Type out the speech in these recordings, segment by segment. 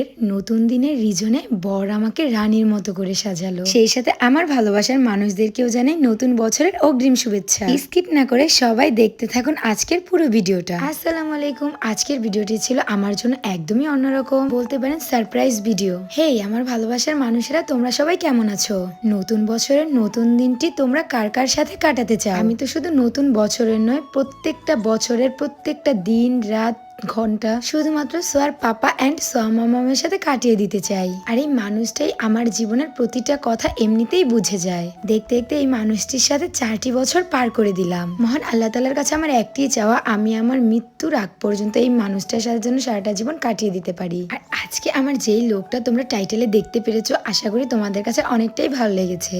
এর নতুন দিনের রিজনে বর আমাকে রানীর মতো করে সাজালো। সেই সাথে আমার ভালোবাসার মানুষদেরকেও জানাই নতুন বছরের অগ্রিম শুভেচ্ছা। স্কিপ না করে সবাই দেখতে থাকুন আজকের পুরো ভিডিওটা। আসসালামু আলাইকুম। আজকের ভিডিওটি ছিল আমার জন্য একদমই অন্যরকম। বলতে পারেন সারপ্রাইজ ভিডিও হেই আমার ভালোবাসার মানুষেরা তোমরা সবাই কেমন আছো? নতুন বছরের নতুন দিনটি তোমরা কার কার সাথে কাটাতে চাও? আমি তো শুধু নতুন বছরের নয় প্রত্যেকটা বছরের প্রত্যেকটা দিন রাত ঘণ্টা শুধুমাত্র সোয়ার পাপা অ্যান্ড সোয়া মামামের সাথে কাটিয়ে দিতে চাই। আর এই মানুষটাই আমার জীবনের প্রতিটা কথা এমনিতেই বুঝে যায়। দেখতে দেখতে এই মানুষটির সাথে চারটি বছর পার করে দিলাম। মহান আল্লাহ তালার কাছে আমার একটি চাওয়া, আমি আমার মৃত্যুর আগ পর্যন্ত এই মানুষটার সাথে যেন সারাটা জীবন কাটিয়ে দিতে পারি। আর আজকে আমার যেই লোকটা তোমরা টাইটেলে দেখতে পেরেছ, আশা করি তোমাদের কাছে অনেকটাই ভালো লেগেছে।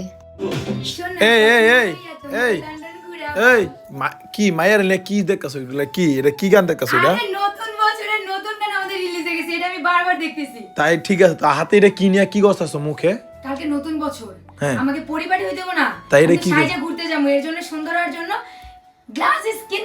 এই এই এই এই এই কি মায়ের লে কি দেখতেছো এগুলা কি এটা কি গান এটা? নতুন বছরের নতুন গান আমাদের রিলিজ হয়ে গেছে এটা আমি বারবার দেখতেছি। তাই ঠিক আছে তো হাতে এটা কি নিয়ে কি মুখে? কালকে নতুন বছর। হ্যাঁ। আমাকে পরিবারই হইতে না। তাই এটা কি ঘুরতে যাব এর জন্য সুন্দর হওয়ার জন্য গ্লাস স্কিন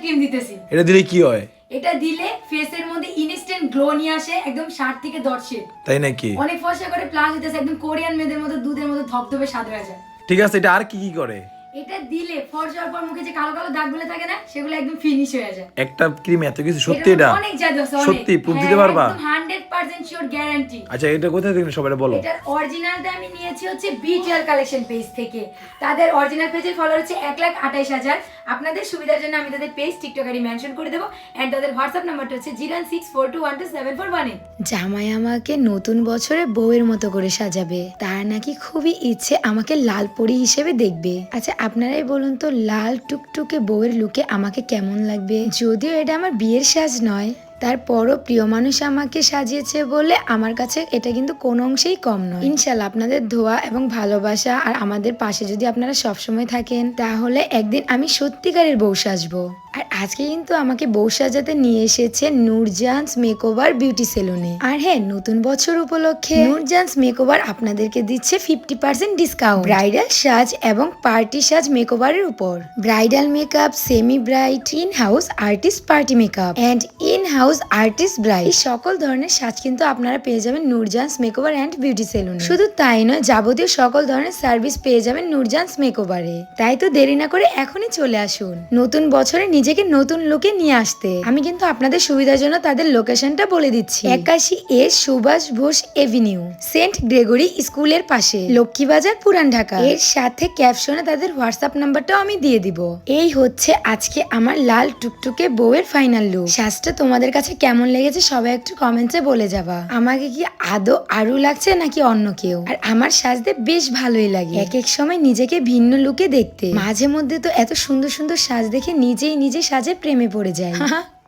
ক্রিম দিতেছি। এটা দিলে কি হয়? এটা দিলে ফেসের মধ্যে ইনস্ট্যান্ট গ্লো নিয়ে আসে একদম ষাট থেকে দশ শেড তাই নাকি? অনেক ফর্সা করে প্লাস একদম কোরিয়ান মেয়েদের মধ্যে দুধের মধ্যে ধপধপে স্বাদ হয়ে যায়। ঠিক আছে এটা আর কি কি করে? এটা দিলে পর মুখে যে কালো কালো দাগগুলো থাকে না সেগুলো একদম ফিনিশ হয়ে যায়। একটা ক্রিম এত কিছু সত্যি এটা? অনেক জাদু আছে সত্যি প্রুফ দিতে পারবা? হান্ড্রেড পার্সেন্ট শিওর গ্যারান্টি আচ্ছা এটা কোথায় থেকে সবাই বলো? অরিজিনালটা আমি নিয়েছি হচ্ছে বিটিআর কালেকশন পেজ থেকে। তাদের অরিজিনাল পেজের ফলোয়ার হচ্ছে এক লাখ আঠাইশ হাজার। আপনাদের সুবিধার জন্য আমি তাদের পেজ টিকটকারি মেনশন করে দেবো। অ্যান্ড তাদের হোয়াটসঅ্যাপ নাম্বারটা হচ্ছে zero six four two one two seven four one eight জামাই আমাকে নতুন বছরে বউয়ের মতো করে সাজাবে। তার নাকি খুবই ইচ্ছে আমাকে লাল পরি হিসেবে দেখবে। আচ্ছা আপনারাই বলুন তো, লাল টুকটুকে বউয়ের লুকে আমাকে কেমন লাগবে? যদিও এটা আমার বিয়ের সাজ নয়। তারপরও প্রিয় মানুষ আমাকে সাজিয়েছে বলে আমার কাছে এটা কিন্তু কোনো অংশেই কম নয়। ইনশাল্লাহ আপনাদের ধোয়া এবং ভালোবাসা আর আমাদের পাশে যদি আপনারা সবসময় থাকেন, তাহলে একদিন আমি সত্যিকারের বউ সাজবো। আর আজকে কিন্তু আমাকে বউ সাজাতে নিয়ে এসেছে নূরজান্স মেকওভার বিউটি সেলুনে। আর হ্যাঁ নতুন বছর উপলক্ষে নূরজান্স মেকওভার আপনাদেরকে দিচ্ছে ফিফটি পার্সেন্ট ডিসকাউন্ট। ব্রাইডাল সাজ এবং পার্টি সাজ মেকওভারের উপর। Bridal makeup, semi bridal in house artist party makeup. And in house artist bride এই সকল ধরনের সাজ কিন্তু আপনারা পেয়ে যাবেন Nurjan's makeover and beauty salon. শুধু তাই নয় যাবতীয় সকল ধরনের সার্ভিস পেয়ে যাবেন নূরজান্স মেকওভারে। তাই তো দেরি না করে এখনই চলে আসুন। নতুন বছরে নিজেকে নতুন লোকে নিয়ে আসতে। আমি কিন্তু আপনাদের সুবিধার জন্য তাদের লোকেশনটা বলে দিচ্ছি। একাশি A Subhash Bose avenue saint Gregory স্কুলের পাশে লক্ষ্মীবাজার পুরান ঢাকা। এর সাথে ক্যাপশনে তাদের হোয়াটসঅ্যাপ নাম্বারটাও আমি দিয়ে দিব। এই হচ্ছে আজকে আমার লাল টুকটুকে বউয়ের ফাইনাল লুক। সাজটা তোমাদের কাছে কেমন লেগেছে সবাই একটু কমেন্টসে বলে যাবা। আমাকে কি আদৌ আরু লাগছে নাকি অন্য কেউ? আর আমার সাজতে বেশ ভালোই লাগে। এক এক সময় নিজেকে ভিন্ন লুকে দেখতে। মাঝে মধ্যে তো এত সুন্দর সুন্দর সাজ দেখে নিজেই নিজে সাজে প্রেমে পড়ে যায়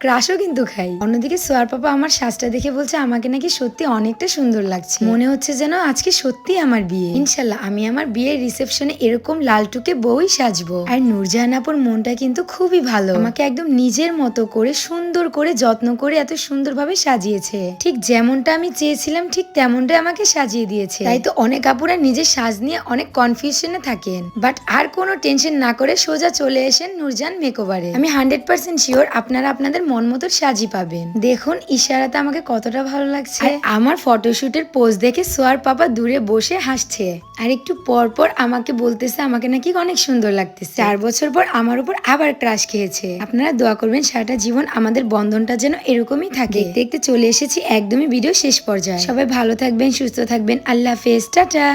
ক্রাশও কিন্তু খাই। অন্যদিকে সোয়ার পাপা আমার সাজটা দেখে বলছে, আমাকে নাকি সত্যি অনেকটা সুন্দর লাগছে। মনে হচ্ছে যেন আজকে সত্যি আমার বিয়ে। ইনশাল্লাহ আমি আমার বিয়ের রিসেপশনে এরকম লালটুকে বউই সাজবো। আর নূরজাহান আপুর মনটা কিন্তু খুবই ভালো। আমাকে একদম নিজের মতো করে, সুন্দর করে, যত্ন করে এত সুন্দরভাবে সাজিয়েছে। ঠিক যেমনটা আমি চেয়েছিলাম, ঠিক তেমনটাই আমাকে সাজিয়ে দিয়েছে। তাই তো অনেক আপুরা নিজের সাজ নিয়ে অনেক কনফিউশনে থাকেন। বাট আর কোনো টেনশন না করে সোজা চলে এসেন নূরজাহান মেকওভারে আমি হান্ড্রেড পার্সেন্ট শিওর আপনারা আপনাদের মন মতো সাজি পাবেন। দেখুন ইশারাতে আমাকে কতটা ভালো লাগছে। আমার ফটোশুটের পোজ দেখে সোয়ার পাপা দূরে বসে হাসছে। আর একটু পর পর আমাকে বলতেছে আমাকে নাকি অনেক সুন্দর লাগতেছে। চার বছর পর আমার উপর আবার ক্রাশ খেয়েছে। আপনারা দোয়া করবেন সারাটা জীবন আমাদের বন্ধনটা যেন এরকমই থাকে। দেখতে দেখতে চলে এসেছি একদমই ভিডিও শেষ পর্যায়ে। সবাই ভালো থাকবেন সুস্থ থাকবেন। আল্লাহ হাফেজ টাটা।